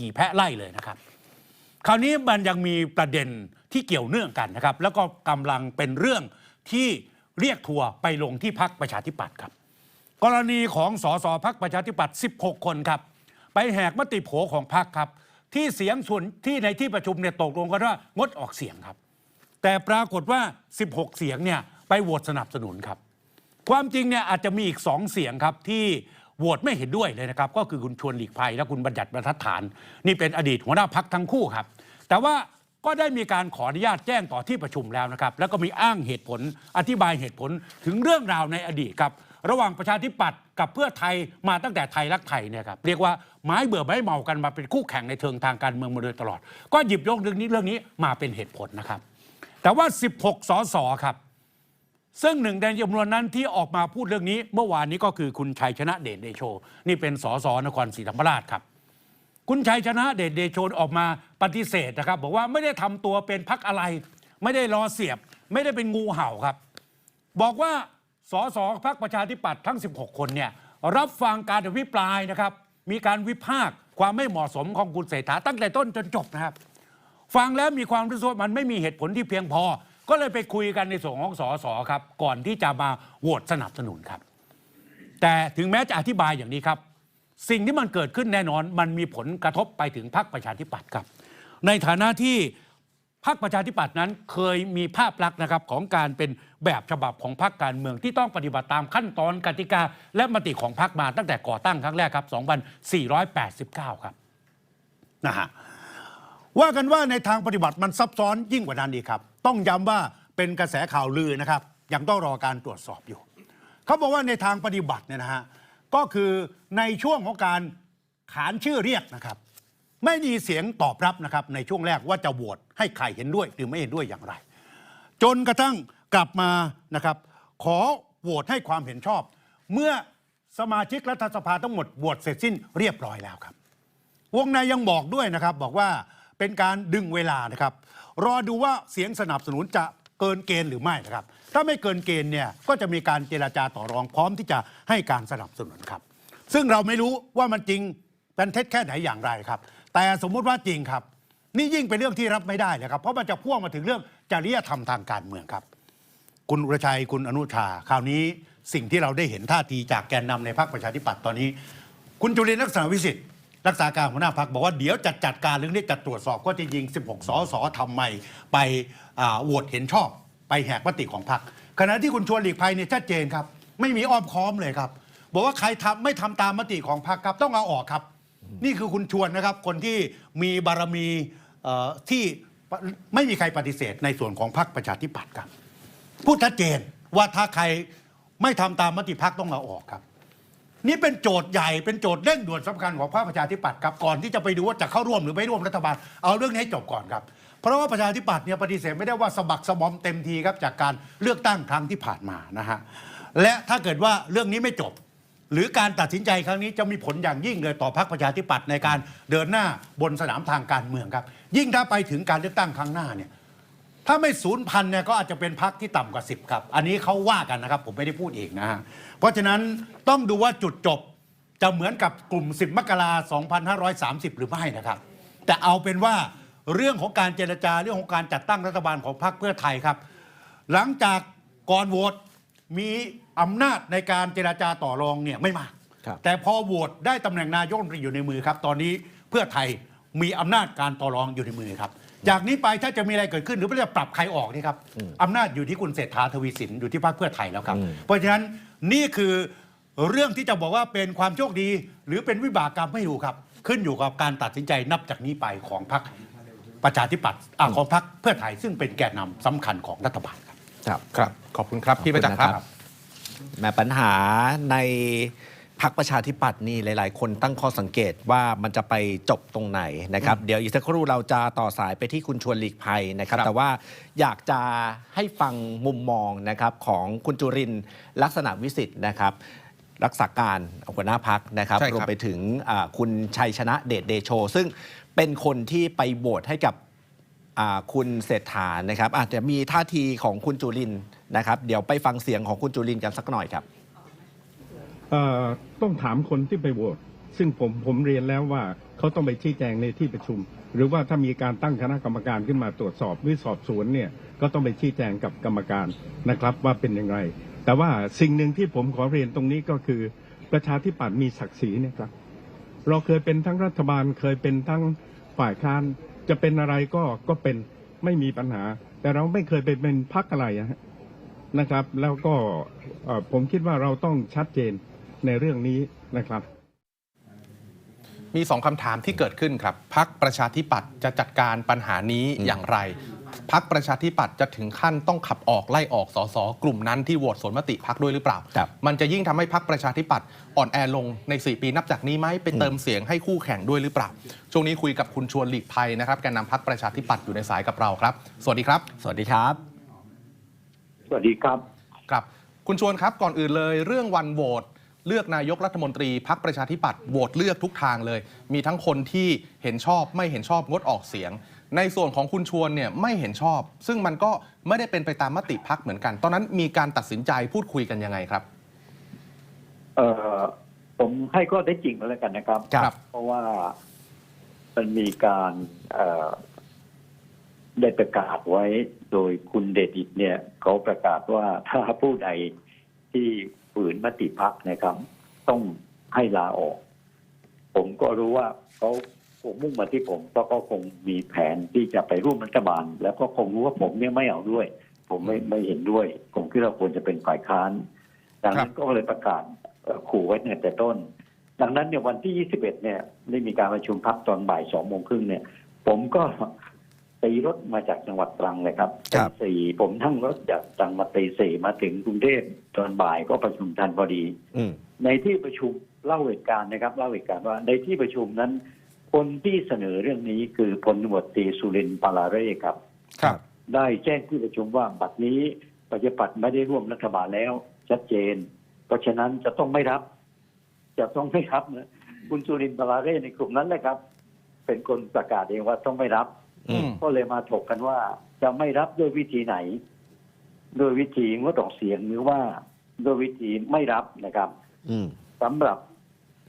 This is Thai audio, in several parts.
ขี่แพะไล่เลยนะครับ คราวนี้มันยังมีประเด็นที่เกี่ยวเนื่องกันนะครับ แล้วก็กำลังเป็นเรื่องที่เรียกทัวร์ไปลงที่พักประชาธิปัตย์ครับ กรณีของสสพักประชาธิปัตย์ 16 คนครับ ไปแหกมติโผของพักครับ ที่เสียงส่วนที่ในที่ประชุมเนี่ยตกลงกันว่างดออกเสียงครับ แต่ปรากฏว่า 16 เสียงเนี่ยไปโหวตสนับสนุนครับ ความจริงเนี่ยอาจจะมีอีกสองเสียงครับที่ โหวตไม่เห็นด้วยเลยนะครับ ก็คือคุณชวนหลีกภัยและคุณบัญญัติบรรทัดฐาน นี่เป็นอดีตหัวหน้าพักทั้งคู่ครับ แต่ว่าก็ได้มีการขออนุญาตแจ้งต่อที่ประชุมแล้วนะครับ แล้วก็มีอ้างเหตุผลอธิบายเหตุผลถึงเรื่องราวในอดีตครับ ระหว่างประชาธิปัตย์กับเพื่อไทยมาตั้งแต่ไทยรักไทยเนี่ยครับเรียกว่าไม้เบื่อไม้เมากันมาเป็นคู่แข่งในเชิงทางการเมืองมาโดยตลอด ก็หยิบยกเรื่องนี้เรื่องนี้มาเป็นเหตุผลนะครับ แต่ว่า 16 สสครับ ซึ่งหนึ่งในจำนวนนั้นที่ออกมาพูดเรื่องนี้ เมื่อวานนี้ก็คือคุณชัยชนะเดชเดโช นี่เป็นสสนครศรีธรรมราชครับ คุณชัยชนะเดชเดโชออกมาปฏิเสธนะครับ บอกว่าไม่ได้ทำตัวเป็นพักอะไร ไม่ได้รอเสียบ ไม่ได้เป็นงูเห่าครับ บอกว่าสสพักประชาธิปัตย์ทั้ง 16 คนเนี่ยรับฟังการอภิปรายนะครับ มีการวิพากษ์ความไม่เหมาะสมของคุณเศรษฐาตั้งแต่ต้นจนจบนะครับ ฟังแล้วมีความรู้สึกมันไม่มีเหตุผลที่เพียงพอ ก็เลยไปคุยกันในส่วนของสสครับ ก่อนที่จะมาโหวตสนับสนุนครับ แต่ถึงแม้จะอธิบายอย่างนี้ครับ สิ่งที่มันเกิดขึ้นแน่นอน มันมีผลกระทบไปถึงพรรคประชาธิปัตย์ครับ ในฐานะที่พรรคประชาธิปัตย์นั้นเคยมีภาพลักษณ์นะครับของการเป็นแบบฉบับของพรรคการเมืองที่ต้องปฏิบัติตามขั้นตอนกติกา และมติของพรรคมาตั้งแต่ก่อตั้งครั้งแรกครับ 2489 ครับนะฮะว่ากันว่าในทางปฏิบัติมันซับซ้อนยิ่งกว่านั้นอีครับ ต้องย้ำว่าเป็นกระแสข่าวลือนะครับ ยังต้องรอการตรวจสอบอยู่ เขาบอกว่าในทางปฏิบัติเนี่ยนะฮะก็คือในช่วงของการขานชื่อเรียกนะครับ ไม่มีเสียงตอบรับนะครับ ในช่วงแรกว่าจะโหวตให้ใครเห็นด้วยหรือไม่เห็นด้วยอย่างไร จนกระทั่งกลับมานะครับ ขอโหวตให้ความเห็นชอบ เมื่อสมาชิกรัฐสภาทั้งหมดโหวตเสร็จสิ้นเรียบร้อยแล้วครับ วงในยังบอกด้วยนะครับบอกว่า เป็นการดึงเวลานะครับ รอดูว่าเสียงสนับสนุนจะเกินเกณฑ์หรือไม่นะครับ ถ้าไม่เกินเกณฑ์เนี่ยก็จะมีการเจราจาต่อรองพร้อมที่จะให้การสนับสนุนครับ ซึ่งเราไม่รู้ว่ามันจริงเป็นเท็จแค่ไหนอย่างไรครับ แต่สมมุติว่าจริงครับ นี่ยิ่งเป็นเรื่องที่รับไม่ได้เลยครับ เพราะมันจะพ่วงมาถึงเรื่องจริยธรรมทางการเมืองครับ คุณอุรชัยคุณอนุชาคราวนี้สิ่งที่เราได้เห็นท่าทีจากแกนนำในพรรคประชาธิปัตย์ตอนนี้ คุณจุลินลักษณะวิสิทธิ์ รักษาการหัวหน้าพรรคบอกว่าเดี๋ยวจะจัดการเรื่องนี้จะตรวจสอบก็จะยิง 16 สสทำไมไปอ่าโหวตเห็นชอบ ไปแหกมติของพรรคขณะที่คุณชวนหลีกภัยเนี่ยชัดเจนครับ ไม่มีอ้อมค้อมเลยครับ บอกว่าใครทำไม่ทำตามมติของพรรครับต้องเอาออกครับ นี่คือคุณชวนนะครับ คนที่มีบารมีที่ไม่มีใครปฏิเสธในส่วนของพรรคประชาธิปัตย์ครับ พูดชัดเจนว่าถ้าใครไม่ทำตามมติพักต้องเอาออกครับ นี่เป็นโจทย์ใหญ่เป็นโจทย์เร่งด่วนสำคัญของพรรคประชาธิปัตย์ครับก่อนที่จะไปดูว่าจะเข้าร่วมหรือไม่ร่วมรัฐบาลเอาเรื่องนี้ให้จบก่อนครับ เพราะว่าประชาธิปัตย์เนี่ยปฏิเสธไม่ได้ว่าสะบักสะบอมเต็มทีครับจากการเลือกตั้งครั้งที่ผ่านมานะฮะและถ้าเกิดว่าเรื่องนี้ไม่จบ หรือการตัดสินใจครั้งนี้จะมีผลอย่างยิ่งเลยต่อพรรคประชาธิปัตย์ในการเดินหน้าบนสนามทางการเมืองครับ ยิ่งถ้าไปถึงการเลือกตั้งครั้งหน้าเนี่ย ถ้าไม่ศูนย์พันเนี่ยก็อาจจะเป็นพักที่ต่ำกว่า 10 ครับ อันนี้เขาว่ากันนะครับ ผมไม่ได้พูดเองนะฮะเพราะฉะนั้นต้องดูว่าจุดจบจะเหมือนกับกลุ่ม 10 มกรา2530 หรือไม่นะครับ แต่เอาเป็นว่าเรื่องของการเจรจาเรื่องของการจัดตั้งรัฐบาลของพรรคเพื่อไทยครับ หลังจากก่อนโหวตมีอำนาจในการเจราจาต่อรองเนี่ยไม่มากครับ แต่พอโหวตได้ตำแหน่งนายกรัฐมนตรีอยู่ในมือครับ ตอนนี้เพื่อไทยมีอำนาจการต่อรองอยู่ในมือครับ จากนี้ไปถ้าจะมีอะไรเกิดขึ้นหรือว่าจะปรับใครออกนี่ครับอำนาจอยู่ที่คุณเศรษฐาทวีสินอยู่ที่พรรคเพื่อไทยแล้วครับ เพราะฉะนั้นนี่คือเรื่องที่จะบอกว่าเป็นความโชคดี หรือเป็นวิบากกรรมไม่อยู่ครับ ขึ้นอยู่กับการตัดสินใจนับจากนี้ไปของพรรคประชาธิปัตย์อะของพรรคเพื่อไทยซึ่งเป็นแกนนำสำคัญของรัฐบาลครับครับ ครับ ขอบคุณครับพี่ประจักษ์ครับ แม้ปัญหาใน พักประชาธิปัตย์นี่หลาย ๆ คนตั้งข้อสังเกตว่ามันจะไปจบตรงไหนนะครับ เดี๋ยวอีกสักครู่เราจะต่อสายไปที่คุณชวนหลีกภัยนะครับครับแต่ว่าอยากจะให้ฟังมุมมองนะครับของคุณจุรินทร์ลักษณะวิสิทธิ์นะครับรักษาการหัวหน้าพักนะครับใช่ครับรวมไปถึงอ่าคุณชัยชนะเดชเดโช ซึ่งเป็นคนที่ไปโหวตให้กับอ่าคุณเศรษฐานะครับอาจจะมีท่าทีของคุณจุลินทร์นะครับ เดี๋ยวไปฟังเสียงของคุณจุลินทร์กันสักหน่อยครับเอ่อ ต้องถามคนที่ไปโหวตซึ่งผมผมเรียนแล้วว่าเขาต้องไปชี้แจงในที่ประชุม หรือว่าถ้ามีการตั้งคณะกรรมการขึ้นมาตรวจสอบหรือสอบสวนเนี่ยก็ต้องไปชี้แจงกับกรรมการนะครับว่าเป็นอย่างไร แต่ว่าสิ่งหนึ่งที่ผมขอเรียนตรงนี้ก็คือประชาธิปัตย์มีศักดิ์ศรีเนี่ยครับ เราเคยเป็นทั้งรัฐบาลเคยเป็นทั้งฝ่ายค้านจะเป็นอะไรก็ก็เป็นไม่มีปัญหา แต่เราไม่เคยไปเป็นพักอะไรนะครับ แล้วก็ผมคิดว่าเราต้องชัดเจน ในเรื่องนี้นะครับมีสองคำถามที่เกิดขึ้นครับพักประชาธิปัตย์จะจัดการปัญหานี้อย่างไรพักประชาธิปัตย์จะถึงขั้นต้องขับออกไล่ออกสสกลุ่มนั้นที่โหวตสวนมติพักด้วยหรือเปล่าครับมันจะยิ่งทำให้พักประชาธิปัตย์อ่อนแอลงใน 4 ปีนับจากนี้ไหมไปเติมเสียงให้คู่แข่งด้วยหรือเปล่า ช่วงนี้คุยกับคุณชวนหลีกภัยนะครับแกนนำพักประชาธิปัตย์อยู่ในสายกับเราครับ สวัสดีครับ สวัสดีครับ สวัสดีครับครับ คุณชวนครับก่อนอื่นเลย เรื่องวันโหวต เลือกนายกรัฐมนตรีพักประชาธิปัตย์โหวตเลือกทุกทางเลย มีทั้งคนที่เห็นชอบไม่เห็นชอบงดออกเสียง ในส่วนของคุณชวนเนี่ยไม่เห็นชอบ ซึ่งมันก็ไม่ได้เป็นไปตามมติพักเหมือนกัน ตอนนั้นมีการตัดสินใจพูดคุยกันยังไงครับ เอ่อผมให้ข้อเท็จจริงมาแล้วกันนะครับ ครับ เพราะว่ามันมีการเอ่อได้ประกาศไว้โดยคุณเดชอิดเนี่ย เขาประกาศว่าถ้าผู้ใดที่ ฝืนมติพักนะครับ ต้องให้ลาออก ผมก็รู้ว่าเขาคงมุ่งมาที่ผมเพราะเขาคงมีแผนที่จะไปร่วมรัฐบาล แล้วก็คงรู้ว่าผมเนี่ยไม่เอาด้วย ผมไม่ไม่เห็นด้วย ผมคิดว่าควรจะเป็นฝ่ายค้านดังนั้นก็เลยประกาศเอ่อขู่ไว้เนี่ยแต่ต้น ดังนั้นเนี่ยวันที่ 21 เนี่ยได้มีการประชุมพักตอนบ่ายสองโมงครึ่งเนี่ย ผมก็ ตีรถมาจากจังหวัดตรังเลยครับครับตีสี่ผมนั่งรถจากตรังมาตีสี่มาถึงกรุงเทพตอนบ่ายก็ประชุมทันพอดีอืมในที่ประชุมเล่าเหตุการณ์นะครับเล่าเหตุการณ์ว่าในที่ประชุมนั้น คนที่เสนอเรื่องนี้คือพลตำรวจตรีสุรินทร์ปาลาเร่ครับ ครับ ได้แจ้งที่ประชุมว่าบัดนี้ประชาธิปัตย์ไม่ได้ร่วมรัฐบาลแล้ว ชัดเจน เพราะฉะนั้นจะต้องไม่รับ จะต้องไม่รับนะคุณสุรินทร์ปาลาเร่ในกลุ่มนั้นแหละครับ เป็นคนประกาศเองว่าต้องไม่รับอืม ก็เลยมาถกกันว่า จะไม่รับด้วยวิธีไหน โดยวิธีงดออกเสียงหรือว่าโดยวิธีไม่รับนะครับอืมสำหรับ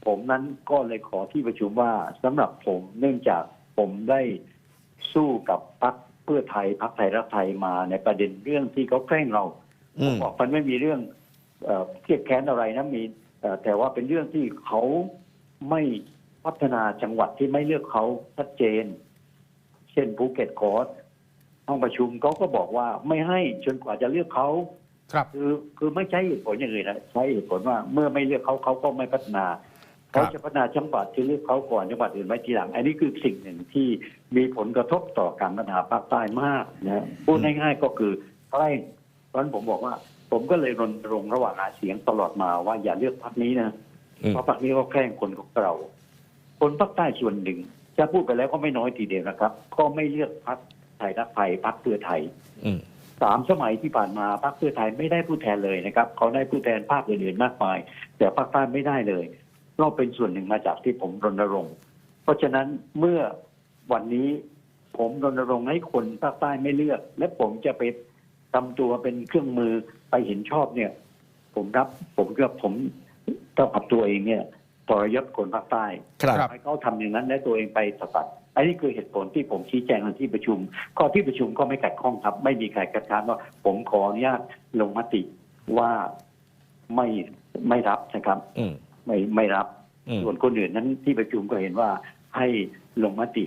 ผมนั้นก็เลยขอที่ประชุมว่าสำหรับผมเนื่องจากผมได้สู้กับพรรคเพื่อไทยพรรคไทยรักไทยมาในประเด็นเรื่องที่เขาแกล้งเราอืมบอกมันไม่มีเรื่องเอ่อเครียดแค้นอะไรนะมีเอ่อแต่ว่าเป็นเรื่องที่เขาไม่พัฒนาจังหวัดที่ไม่เลือกเขาชัดเจน เช่นภูเก็ตคอร์สห้องประชุมเขาก็บอกว่าไม่ให้จนกว่าจะเลือกเขาครับ คือคือไม่ใช้เหตุผลอย่างอื่นนะใช้เหตุผลว่าเมื่อไม่เลือกเขาเขาก็ไม่พัฒนาครัเขาบจะพัฒนาจังหวัดที่เลือกเขาก่อนจังหวัดอื่นไว้ทีหลัง อันนี้คือสิ่งหนึ่งที่มีผลกระทบต่อการพัฒนาภาคใต้มากนะพูดง่ายๆก็คือใกล้เพราะฉะนั้นผมบอกว่า ผมก็เลยรณรงค์ระหว่างหาเสียงตลอดมาว่าอย่าเลือกพรรคนี้นะอืม เพราะพรรคนี้ก็แกล้งคนของเรา คนภาคใต้ส่วนหนึ่ง จะพูดไปแล้วก็ไม่น้อยทีเดียวนะครับ ก็ไม่เลือกพรรคไทยรักไทยพรรคเพื่อไทยอืมสามสมัยที่ผ่านมาพรรคเพื่อไทยไม่ได้ผู้แทนเลยนะครับ เขาได้ผู้แทนภาคอื่นๆมากมาย แต่ภาคใต้ไม่ได้เลยก็เป็นส่วนหนึ่งมาจากที่ผมรณรงค์ เพราะฉะนั้นเมื่อวันนี้ผมรณรงค์ให้คนภาคใต้ไม่เลือก และผมจะไปทำตัวเป็นเครื่องมือไปเห็นชอบเนี่ย ผมรับผมก็ผมต้องกับตัวเองเนี่ย ทรยศคนภาคใต้ครับครับให้เขาทำอย่างนั้นและตัวเองไปสกัดอันนี้คือเหตุผลที่ผมชี้แจงในที่ประชุม ข้อที่ประชุมก็ไม่ขัดข้องครับ ไม่มีใครคัดค้านว่า ผมขออนุญาตลงมติว่าไม่ไม่รับนะครับ อืมไม่ไม่รับ อืม ส่วนคนอื่นนั้นที่ประชุมก็เห็นว่าให้ลงมติ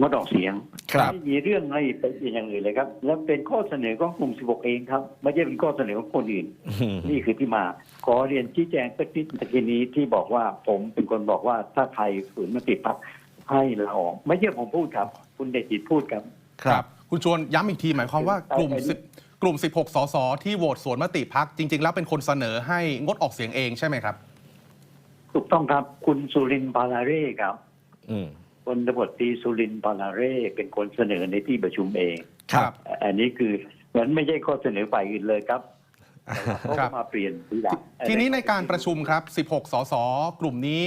งดออกเสียงครับไม่มีเรื่องอะไรเป็นอย่างอื่นเลยครับ แล้วเป็นข้อเสนอของกลุ่ม 16 เองครับ ไม่ใช่เป็นข้อเสนอของคนอื่นอืมนี่คือที่มา ขอเรียนชี้แจงสักนิดตะกี้นี้ที่บอกว่าผมเป็นคนบอกว่าถ้าใครฝืนมติพักให้ลาออก ไม่ใช่ผมพูดครับ คุณเดชจิตพูดครับ ครับ คุณชวนย้ำอีกทีหมายความว่ากลุ่มไอ้นี่10กลุ่ม 16 สสที่โหวตสวนมติพักจริง ๆ แล้วเป็นคนเสนอให้งดออกเสียงเองใช่ไหมครับ ถูกต้องครับ คุณสุรินทร์ปาลาเร่ครับ อืมพ ลตำรวจตรีสุรินทร์ปาลาเร่เป็นคนเสนอในที่ประชุมเอง ครับ อันนี้คือมันไม่ใช่ข้อเสนอฝ่ายอื่นเลยครับแต่ว่าเขาครัก็บมาเปลี่ยนทีหลังทีนี้ในการประชุมครับ 16 สส กลุ่มนี้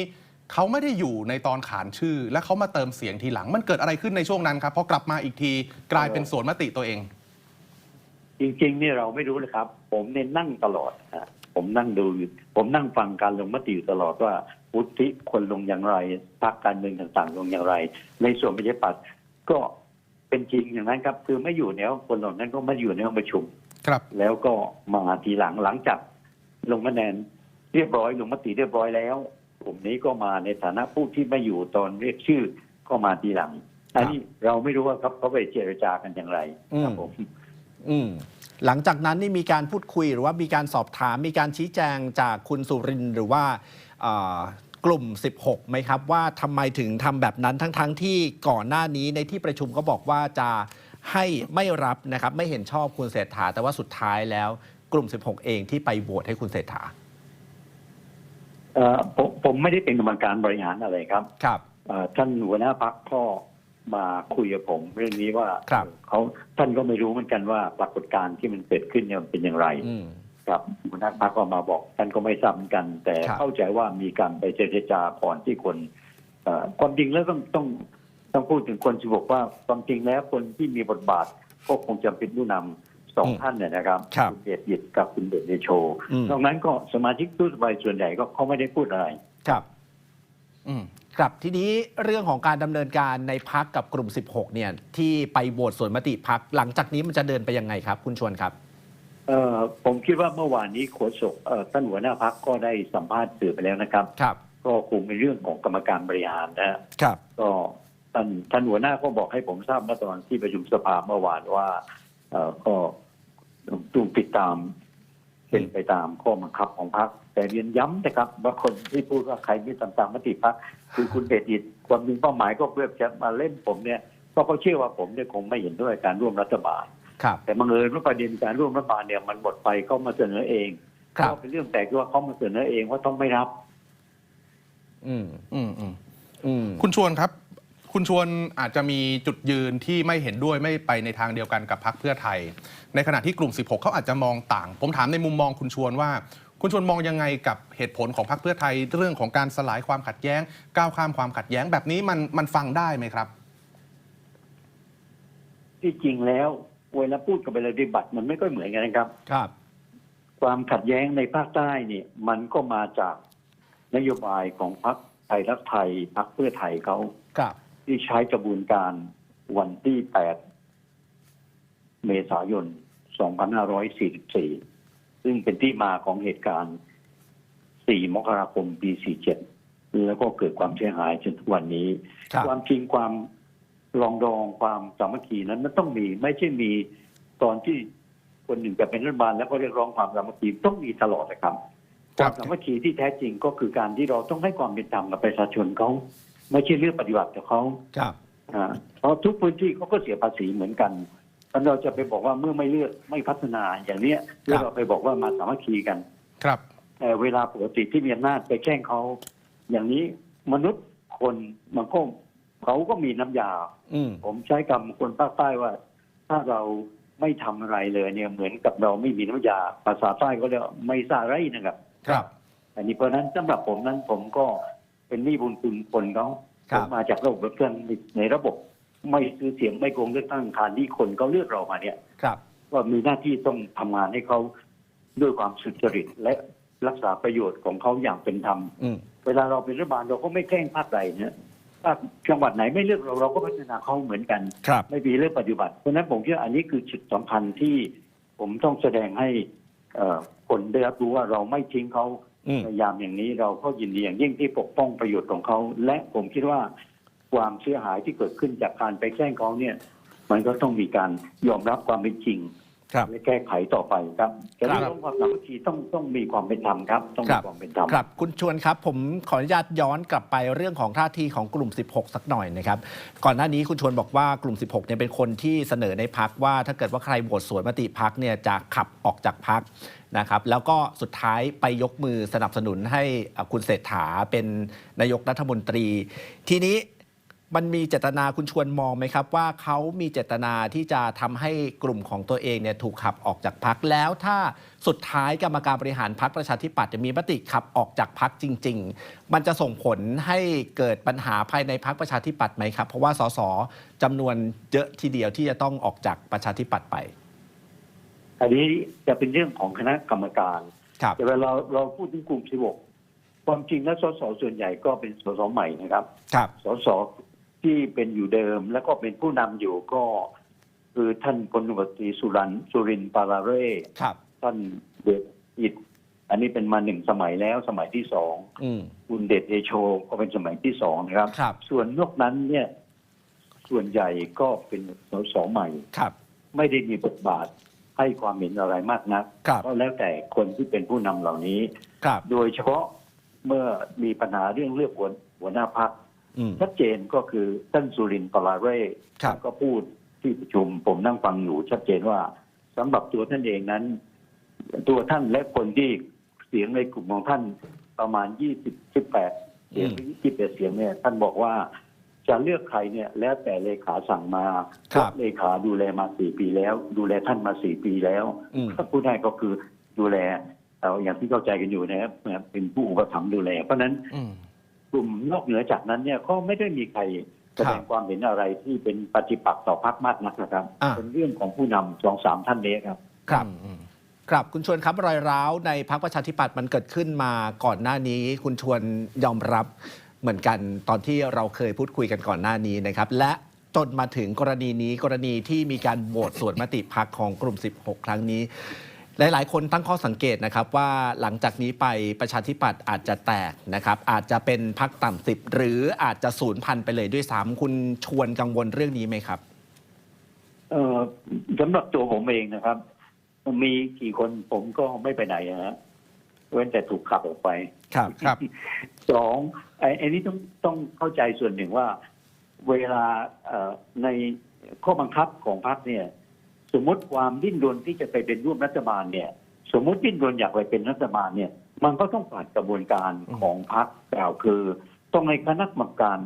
เขาไม่ได้อยู่ในตอนขานชื่อ และเขามาเติมเสียงทีหลัง มันเกิดอะไรขึ้นในช่วงนั้นครับพอกลับมาอีกทีกลายเป็นสวนมติตัวเอง จริงๆเนี่ยเราไม่รู้เลยครับ ผมเนี่ยนั่งตลอดนะผมนั่งดูอยู่ผมนั่งฟังการลงมติอยู่ตลอดว่า วุฒิคนลงอย่างไรพรรคการเมืองต่างๆ ลงอย่างไร ในส่วนประชาธิปัตย์ก็เป็นจริงอย่างนั้นครับ คือไม่อยู่ในห้องคนเหล่านั้นก็ไม่อยู่ในห้องประชุมครับ แล้วก็มาทีหลังหลังจากลงคะแนนเรียบร้อยลงมติเรียบร้อยแล้วกลุ่มนี้ก็มาในฐานะผู้ที่ไม่อยู่ตอนเรียกชื่อก็มาทีหลัง อันนี้เราไม่รู้ว่าครับเขาไปเจรจากันอย่างไรครับผมอืมหลังจากนั้นนี่มีการพูดคุยหรือว่ามีการสอบถามมีการชี้แจงจากคุณสุรินทร์หรือว่าเอ่อ กลุ่ม 16 ไหมครับ ว่าทำไมถึงทำแบบนั้นทั้งๆทที่ก่อนหน้านี้ในที่ประชุมก็บอกว่าจะให้ไม่รับนะครับไม่เห็นชอบคุณเศรษฐา แต่ว่าสุดท้ายแล้วกลุ่ม 16 เองที่ไปโหวตให้คุณเศรษฐาเอ่อผมผมไม่ได้เป็นกรรมการบริหารอะไรครับครับ เอ่อท่านหัวหน้าพักก็มาคุยกับผม เรื่องนี้ว่าครับ เขาท่านก็ไม่รู้เหมือนกันว่าปรากฏการณ์ที่มันเกิดขึ้นเนี่ยมันเป็นอย่างไร อืม ครับหัวหน้าพักก็มาบอกท่านก็ไม่ทราบเหมือนกัน แต่ครับ เข้าใจว่ามีการไปเจรจาก่อนที่คนเอ่อความจริงแล้วต้องต้องต้องพูดถึงคนที่บอกว่าความจริงแล้วคนที่มีบทบาทก็คงจะเป็นผู้นำสองท่านเนี่ยนะครับครับณเดชยิตกับคุณเดชเดโชอืม นอกนั้นก็สมาชิกตู้สบายส่วนใหญ่ก็เขาไม่ได้พูดอะไร ครับอืมครับทีนี้เรื่องของการดำเนินการในพักกับกลุ่ม 16 เนี่ย ที่ไปโหวตสวนมติพักหลังจากนี้มันจะเดินไปยังไงครับ คุณชวนครับเอ่อ ผมคิดว่าเมื่อวานนี้โฆษกเอ่อท่านหัวหน้าพักก็ได้สัมภาษณ์สื่อไปแล้วนะครับ ครับ ก็คงเป็นเรื่องของกรรมการบริหารนะฮะครับ ก็ท่านท่านหัวหน้าก็บอกให้ผมทราบเมื่อตอนที่ประชุมสภาเมื่อวานว่าเอ่อก็ต้องติดตามเป็นไปตามข้อบังคับของพรรคแต่เรียนย้ำนะครับว่าคนที่พูดว่าใครไม่ทำตามมติพรรคคือคุณเดชอิดความจริงเป้าหมายก็เพื่อจะมาเล่นผมเนี่ยเพราะเขาเชื่อว่าผมเนี่ยคงไม่เห็นด้วยการร่วมรัฐบาลครับ แต่บังเอิญว่าประเด็นการร่วมรัฐบาลเนี่ยมันหมดไปเขามาเสนอเองครับก็เป็นเรื่องแปลกที่ว่าเขามาเสนอเองว่าต้องไม่รับอืมอืมอืมอืมคุณชวนครับ คุณชวนอาจจะมีจุดยืนที่ไม่เห็นด้วยไม่ไปในทางเดียวกันกับพรรคเพื่อไทย ในขณะที่กลุ่ม 16 เขาอาจจะมองต่าง ผมถามในมุมมองคุณชวนว่า คุณชวนมองยังไงกับเหตุผลของพรรคเพื่อไทย เรื่องของการสลายความขัดแย้ง ก้าวข้ามความขัดแย้งแบบนี้มันมันฟังได้ไหมครับ ที่จริงแล้ว เวลาพูดกับเวลาปฏิบัติมันไม่ค่อยเหมือนกันนะครับ ครับ ความขัดแย้งในภาคใต้เนี่ยมันก็มาจากนโยบายของพรรคไทยรักไทยพรรคเพื่อไทยเขาครับ ที่ใช้กระบวนการวันที่ 8 เมษายน 2544 ซึ่งเป็นที่มาของเหตุการณ์ 4 มกราคม ปี 47 แล้วก็เกิดความเสียหายจนทุกวันนี้ครับความจริงความ รองดองความสามัคคีนั้นมันต้องมีไม่ใช่มีตอนที่คนหนึ่งจะเป็นรัฐบาลแล้วก็เรียกร้องความสามัคคีต้องมีตลอดนะครับคครับวามสามัคคีที่แท้จริงก็คือการที่เราต้องให้ความเป็นธรรมกับประชาชนเขาไม่ใช่เลือกปฏิบัติกับเขาครับอ่าเพราะทุกพื้นที่เขาก็เสียภาษีเหมือนกันแล้วเราจะไปบอกว่าเมื่อไม่เลือกไม่พัฒนาอย่างเนี้ยแล้วเราไปบอกว่ามาสามัคคีกัน ครับแต่เวลาปกติที่มีอำนาจไปแข่งเขาอย่างนี้มนุษย์คนมันก็ เขาก็มีน้ำยา อืม ผมใช้คำคนภาคใต้ว่า ถ้าเราไม่ทำอะไรเลยเนี่ยเหมือนกับเราไม่มีน้ำยา ภาษาใต้ก็เรียกว่าไม่ซาไรนะครับ ครับ อันนี้เพราะฉะนั้นสำหรับผมนั้นผมก็เป็นหนี้บุญคุณคนเขาครัผบมมาจากระบบเลือกตั้งในระบบ ไม่ซื้อเสียงไม่โกงเลือกตั้งคานที่คนเขาเลือกเรามาเนี่ย ครับ ว่ามีหน้าที่ต้องทำงานให้เขาด้วยความสุจริตและรักษาประโยชน์ของเขาอย่างเป็นธรรมอืมเวลาเราเป็นรัฐบาลเราก็ไม่แกล้งภาคใดเนี่ย ถ้าจังหวัดไหนไม่เลือกเราเราก็พัฒนาเขาเหมือนกันครับไม่มีเรื่องปฏิบัติเพราะฉะนั้นผมคิดว่าอันนี้คือจุดสำคัญที่ผมต้องแสดงให้เอ่อคนได้รับรู้ว่าเราไม่ทิ้งเขาอืม พยายามอย่างนี้เราก็ยินดีอย่างยิ่งที่ปกป้องประโยชน์ของเขา และผมคิดว่าความเสียหายที่เกิดขึ้นจากการไปแกล้งเขาเนี่ย มันก็ต้องมีการยอมรับความเป็นจริงครับ และแก้ไขต่อไปครับแต่ครับเรื่องความสามัคคีต้องต้องมีความเป็นธรรมครับ ต้องคมีรับความเป็นธรรมครับ คุณชวนครับ ผมขออนุญาตย้อนกลับไปเรื่องของท่าทีของกลุ่ม 16 สักหน่อยนะครับ ก่อนหน้านี้คุณชวนบอกว่ากลุ่ม 16เนี่ยเป็นคนที่เสนอในพักว่า ถ้าเกิดว่าใครโหวตสวนมติพักเนี่ยจะขับออกจากพักนะครับแล้วก็สุดท้ายไปยกมือสนับสนุนให้อะคุณเศรษฐาเป็นนายกรัฐมนตรี ทีนี้ มันมีเจตนาคุณชวนมองไหมครับ ว่าเขามีเจตนาที่จะทำให้กลุ่มของตัวเองเนี่ยถูกขับออกจากพักแล้วถ้าสุดท้ายกรรมการบริหารพักประชาธิปัตย์จะมีมติขับออกจากพักจริง ๆ มันจะส่งผลให้เกิดปัญหาภายในพักประชาธิปัตย์ไหมครับ เพราะว่าสสจำนวนเยอะทีเดียวที่จะต้องออกจากประชาธิปัตย์ไป อันนี้จะเป็นเรื่องของคณะกรรมการครับแต่เวลาเราพูดถึงกลุ่มสิบกความจริงแล้วสสส่วนใหญ่ก็เป็นสสใหม่นะครับ ครับ สส ที่เป็นอยู่เดิม แล้วก็เป็นผู้นำอยู่ก็ คือท่านพลตำรวจตรีสุรันสุรินทร์ปาราเร่ครับท่านเดชอิดอันนี้เป็นมาหนึ่งสมัยแล้วสมัยที่สองอืมคุณเดชเอโชก็เป็นสมัยที่สองนะครับครับส่วนนอกนั้นเนี่ย ส่วนใหญ่ก็เป็นสสใหม่ครับ ไม่ได้มีบทบาทให้ความเห็นอะไรมากนักครับก็แล้วแต่คนที่เป็นผู้นำเหล่านี้ครับโดยเฉพาะเมื่อมีปัญหาเรื่องเลือกหัวหัวหน้าพักอืม ชัดเจนก็คือท่านสุรินทร์ปราเร่ครับท่านก็พูดที่ประชุมผมนั่งฟังอยู่ ชัดเจนว่าสำหรับตัวท่านเองนั้น ตัวท่านและคนที่เสียงในกลุ่มของท่านประมาณยี่สิบสิบแปดเสียงยี่สิบเสียงเนี่ย ท่านบอกว่าจะเลือกใครเนี่ย แล้วแต่เลขาสั่งมาครับเลขาดูแลมาสี่ปีแล้ว ดูแลท่านมาสี่ปีแล้วอืมถ้าพูดได้ก็คือดูแลเอาอย่างที่เข้าใจกันอยู่นะครับเป็นผู้อุปถัมภ์ดูแล เพราะฉะนั้นอืม กลุ่มนอกเหนือจากนั้นเนี่ยก็ไม่ได้มีใครแสดงความเห็นอะไรที่เป็นปฏิปักษ์ต่อพรรคมากนักนะครับ อ่าเป็นเรื่องของผู้นำสองสามท่านนี้ครับ ครับอืมครับคุณชวนครับรอยร้าวในพรรคประชาธิปัตย์มันเกิดขึ้นมาก่อนหน้านี้ คุณชวนยอมรับเหมือนกันตอนที่เราเคยพูดคุยกันก่อนหน้านี้นะครับ และจนมาถึงกรณีนี้กรณีที่มีการโหวตสวนมติพักของกลุ่ม 16 ครั้งนี้ หลาย ๆ คนตั้งข้อสังเกตนะครับว่าหลังจากนี้ไปประชาธิปัตย์อาจจะแตกนะครับอาจจะเป็นพักต่ำสิบหรืออาจจะสูญพันธุ์ไปเลยด้วยซ้ำคุณชวนกังวลเรื่องนี้ไหมครับเอ่อสำหรับตัวผมเองนะครับ มีกี่คนผมก็ไม่ไปไหนนะฮะเว้นแต่ถูกขับออกไปครับครับสองไอ้ไอ้นี้ต้องต้องเข้าใจส่วนหนึ่งว่า เวลาเอ่อในข้อบังคับของพรรคเนี่ย สมมติความดิ้นรนที่จะไปเป็นร่วมรัฐบาลเนี่ย สมมติดิ้นรนอยากไปเป็นรัฐบาลเนี่ย มันก็ต้องผ่านกระบวนการของพรรคกล่าวคือ ต้องในคณะกรรมการ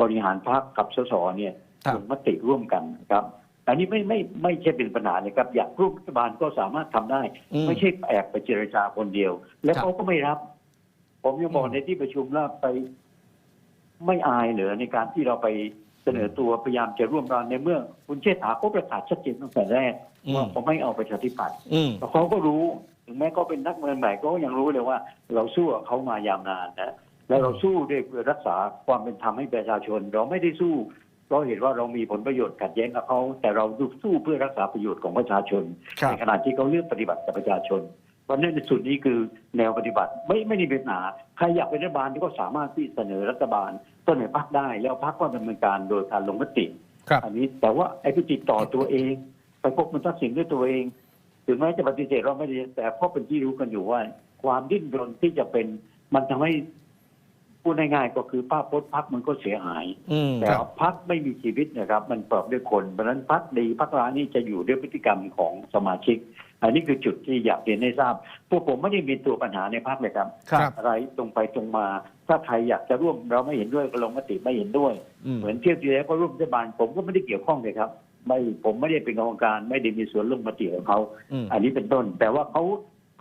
บริหารพรรคกับสสเนี่ยครับลงมติร่วมกันครับ อันนี้ไม่ไม่ไม่ใช่เป็นปัญหาเลยครับ อยากร่วมรัฐบาลก็สามารถทำได้อืมไม่ใช่แอบไปเจรจาคนเดียว แล้วครับเขาก็ไม่รับ ผมยังบอกในที่ประชุมว่าไปไม่อายเหรือในการที่เราไป เสนอตัวพยายามจะร่วมกันในเมื่อคุณเชษฐาก็ประกาศชัดเจนตั้งแต่แรกอืมว่าผมไม่เอาประชาธิปัตย์อืมแต่เขาก็รู้ถึงแม้เขาเป็นนักเมืองใหม่ก็ยังรู้เลยว่า เราสู้กับเขามายาวนานนะและเราสู้ด้วยเพื่อรักษาความเป็นธรรมให้ประชาชน เราไม่ได้สู้เพราะเห็นว่าเรามีผลประโยชน์ขัดแย้งกับเขาแต่เราสู้เพื่อรักษาประโยชน์ของประชาชนครับในขณะที่เขาเลือกปฏิบัติกับประชาชนเพราะฉะนั้นในสุดนี้คือแนวปฏิบัติไม่ไม่ได้เป็นปัญหาใครอยากเป็นรัฐบาลก็สามารถที่เสนอรัฐบาล เสนอพรรคได้แล้วพรรคก็ดำเนินการโดยการลงมติ ครับ อันนี้แต่ว่าไอ้ไปติดต่อตัวเอง ไปพบมันทักษิณด้วยตัวเอง ถึงแม้จะปฏิเสธเราไม่ได้แต่เพราะเป็นที่รู้กันอยู่ว่า ความดิ้นรนที่จะเป็นมันทำให้พูดง่ายๆก็คือภาพพจน์พักมันก็เสียหาย อืมแต่ว่าพักไม่มีชีวิตนะครับ มันประกอบด้วยคนเพราะฉะนั้นพักดีพักร้ายนี่จะอยู่ด้วยพฤติกรรมของสมาชิก อันนี้คือจุดที่อยากเรียนให้ทราบ พวกผมไม่ได้มีตัวปัญหาในพักเลยครับครับ อะไรตรงไปตรงมา ถ้าใครอยากจะร่วมเราไม่เห็นด้วยก็ลงมติไม่เห็นด้วยอืมเหมือนเที่ยวที่แล้วก็ร่วมรัฐบาลผมก็ไม่ได้เกี่ยวข้องเลยครับ ไม่ผมไม่ได้เป็นกรรมการไม่ได้มีส่วนลงมติของเขาอืมอันนี้เป็นต้น แต่ว่าเขา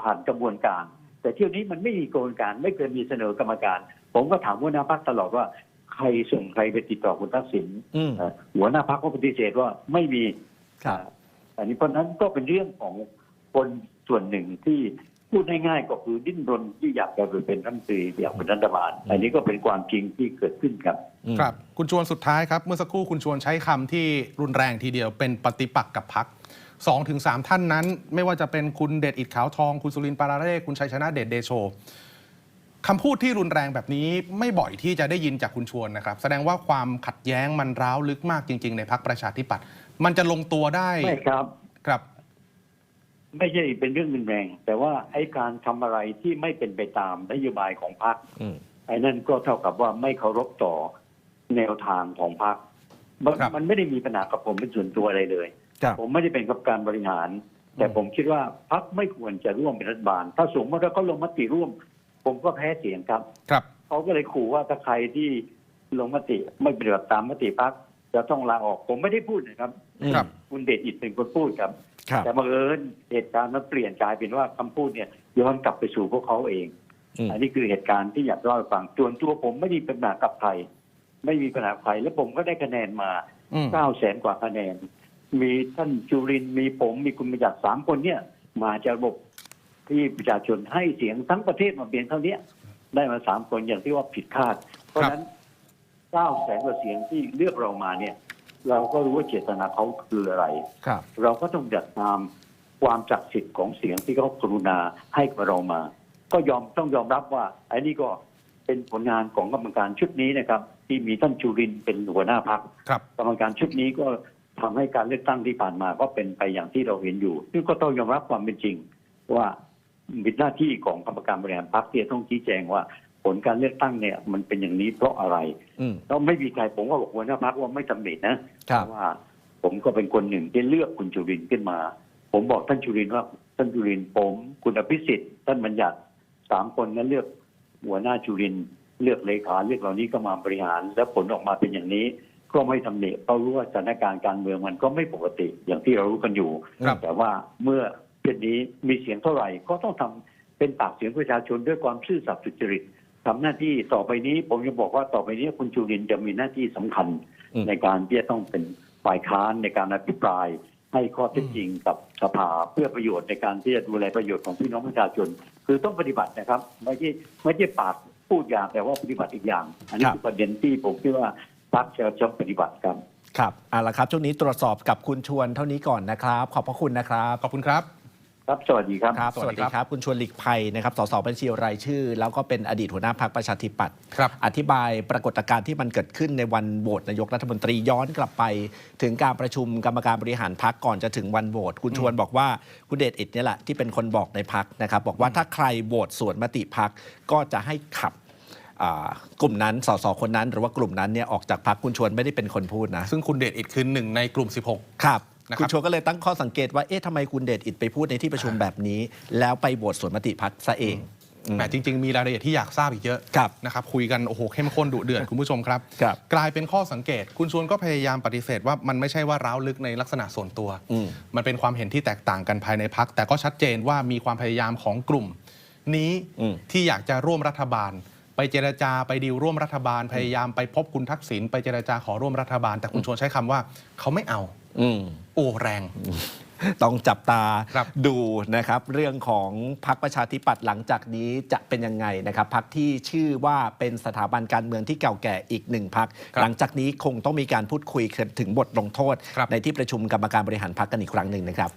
ผ่านกระบวนการ แต่เที่ยวนี้มันไม่มีกระบวนการไม่เคยมีเสนอกรรมการ ผมก็ถามหัวหน้าพักตลอดว่าใครส่งใครไปติดต่อคุณทักษิณอืมเอ่อหัวหน้าพักก็ปฏิเสธว่าไม่มีครับอ่าอันนี้เพราะฉะนั้นก็เป็นเรื่องของคนส่วนหนึ่งที่ พูดง่ายๆก็คือดิ้นรนที่อยากจะไปเป็นรัฐมนตรีอยากเป็นรัฐบาล อันนี้ก็เป็นความจริงที่เกิดขึ้นครับอืมครับ คุณชวนสุดท้ายครับ เมื่อสักครู่คุณชวนใช้คำที่รุนแรงทีเดียวเป็นปฏิปักษ์กับพักสองถึงสามท่านนั้น ไม่ว่าจะเป็นคุณเดชอิดขาวทอง คุณสุรินทร์ปาราเร่คุณชัยชนะเดชเดโชคำพูดที่รุนแรงแบบนี้ไม่บ่อยที่จะได้ยินจากคุณชวนนะครับ แสดงว่าความขัดแย้งมันร้าวลึกมากจริง ๆ ในพักประชาธิปัตย์มันจะลงตัวได้ไม่ครับครับ ไม่ใช่เป็นเรื่องรุนแรง แต่ว่าไอ้การทำอะไรที่ไม่เป็นไปตามนโยบายของพรรคอืมไอ้นั่นก็เท่ากับว่าไม่เคารพต่อแนวทางของพรรคมันครับมันไม่ได้มีปัญหากับผมเป็นส่วนตัวอะไรเลยครับผมไม่ได้เป็นกับการบริหาร แต่ผมคิดว่าพรรคไม่ควรจะร่วมเป็นรัฐบาล ถ้าสมมติว่าเขาลงมติร่วม ผมก็แพ้เสียงครับ ครับเขาก็เลยขู่ว่าถ้าใครที่ลงมติไม่ปฏิบัติตามมติพรรคจะต้องลาออกผมไม่ได้พูดนะครับครับคุณเดชอิดเป็นคนพูดครับครับ แต่บังเอิญเหตุการณ์มันเปลี่ยนกลายเป็นว่าคำพูดเนี่ยย้อนกลับไปสู่พวกเขาเองอืมอันนี้คือเหตุการณ์ที่อยากเล่าให้ฟังส่วนตัวผมไม่ได้มีปัญหากับใครไม่มีปัญหากับใครและผมก็ได้คะแนนมาอืมเก้าแสนกว่าคะแนน มีท่านจุรินทร์มีผมมีคุณประจักษ์สามคนเนี่ย มาจากระบบที่ประชาชนให้เสียงทั้งประเทศมาเพียงเท่าเนี้ยได้มาสามคนอย่างที่ว่าผิดคาด เพราะฉะนั้นเก้าแสนกว่าเสียงที่เลือกเรามาเนี่ย เราก็รู้ว่าเจตนาเขาคืออะไร ครับ เราก็ต้องจัดตามความศักดิ์สิทธิ์ของเสียงที่เขากรุณาให้กับเรามา ก็ยอมต้องยอมรับว่าไอ้นี่ก็เป็นผลงานของกรรมการชุดนี้นะครับ ที่มีท่านจุรินทร์เป็นหัวหน้าพักครับ กรรมการชุดนี้ก็ทำให้การเลือกตั้งที่ผ่านมาก็เป็นไปอย่างที่เราเห็นอยู่ซึ่งก็ต้องยอมรับความเป็นจริง ว่าเป็นหน้าที่ของกรรมการบริหารพรรคที่จะต้องชี้แจงว่า ผลการเลือกตั้งเนี่ยมันเป็นอย่างนี้เพราะอะไรอืม แล้วไม่มีใครผมก็บอกหัวหน้าพรรคว่าไม่ตำหนินะครับ เพราะว่าผมก็เป็นคนหนึ่งที่เลือกคุณจุรินทร์ขึ้นมา ผมบอกท่านจุรินทร์ว่าท่านจุรินทร์ผมคุณอภิสิทธิ์ท่านบัญญัติสามคนนั้นเลือกหัวหน้าจุรินทร์เลือกเลขาเลือกเหล่านี้ก็มาบริหาร แล้วผลออกมาเป็นอย่างนี้ ก็ไม่ทำเนีเพราะรู้ว่าสถานการณ์การเมืองมันก็ไม่ปกติอย่างที่เรารู้กันอยู่ ครับ แต่ว่าเมื่อเช่นนี้มีเสียงเท่าไหร่ก็ต้องทำเป็นปากเสียงประชาชนด้วยความซื่อสัตย์สุจริต ทำหน้าที่ต่อไปนี้ ผมจะบอกว่าต่อไปนี้คุณจุรินทร์จะมีหน้าที่สำคัญอืมในการที่จะต้องเป็นฝ่ายค้านในการอภิปรายให้ข้อเท็จจริงกับสภาเพื่อประโยชน์ในการที่จะดูแลประโยชน์ของพี่น้องประชาชน คือต้องปฏิบัตินะครับ ไม่ใช่ไม่ใช่ปากพูดอย่างแต่ว่าปฏิบัติอีกอย่าง อันนี้ครับคือประเด็นที่ผมคิดว่าพรรคจะจะปฏิบัติครับครับเอาละครับช่วงนี้ตรวจสอบกับคุณชวนเท่านี้ก่อนนะครับ ขอบพระคุณนะครับ ขอบคุณครับ ครับ สวัสดีครับ ครับสสวัวัสสดีดีครับครับ คุณชวนหลีกภัยนะครับสสบัญชีรายชื่อ แล้วก็เป็นอดีตหัวหน้าพรรคประชาธิปัตย์ครับ อธิบายปรากฏการณ์ที่มันเกิดขึ้นในวันโหวตนายกรัฐมนตรีย้อนกลับไป ถึงการประชุมกรรมการบริหารพรรคก่อนจะถึงวันโหวตคุณชวนบอกว่าคุณเดชอิดเนี่ยแหละที่เป็นคนบอกในพรรคนะครับ บอกว่าถ้าใครโหวตสวนมติพรรคก็จะให้ขับอ่ากลุ่มนั้นสสคนนั้น หรือว่ากลุ่มนั้นเนี่ยออกจากพรรคคุณชวนไม่ได้เป็นคนพูดนะ ซึ่งคุณเดชอิดคือหนึ่งในกลุ่ม 16 ครับ นะครับคุณชวนก็เลยตั้งข้อสังเกตว่าเอ๊ะทำไมคุณเดชอิดไปพูดในที่ประชุมแบบนี้ แล้วไปโหวตสวนมติพักซะเองอืมแต่จริง ๆ มีรายละเอียดที่อยากทราบอีกเยอะครับนะครับคุยกัน โอ้โห เข้มข้นดุเดือด คุณผู้ชมครับ ครับกลายเป็นข้อสังเกต คุณชวนก็พยายามปฏิเสธว่ามันไม่ใช่ว่าร้าวลึกในลักษณะส่วนตัว อืม มันเป็นความเห็นที่แตกต่างกันภายในพัก แต่ก็ชัดเจนว่ามีความพยายามของกลุ่ม นี้อืม ที่อยากจะร่วมรัฐบาล ไปเจรจาไปดีลร่วมรัฐบาล พยายามไปพบคุณทักษิณไปเจรจาขอร่วมรัฐบาล แต่คุณชวนใช้คำว่าเขาไม่เอา อืมโอ้แรง ต้องจับตาครับดูนะครับ เรื่องของพรรคประชาธิปัตย์หลังจากนี้จะเป็นยังไงนะครับพรรคที่ชื่อว่าเป็นสถาบันการเมืองที่เก่าแก่อีกหนึ่งพรรคครับหลังจากนี้คงต้องมีการพูดคุยถึงบทลงโทษ ครับ ในที่ประชุมกรรมการบริหารพรรคกันอีกครั้งหนึ่งนะครับ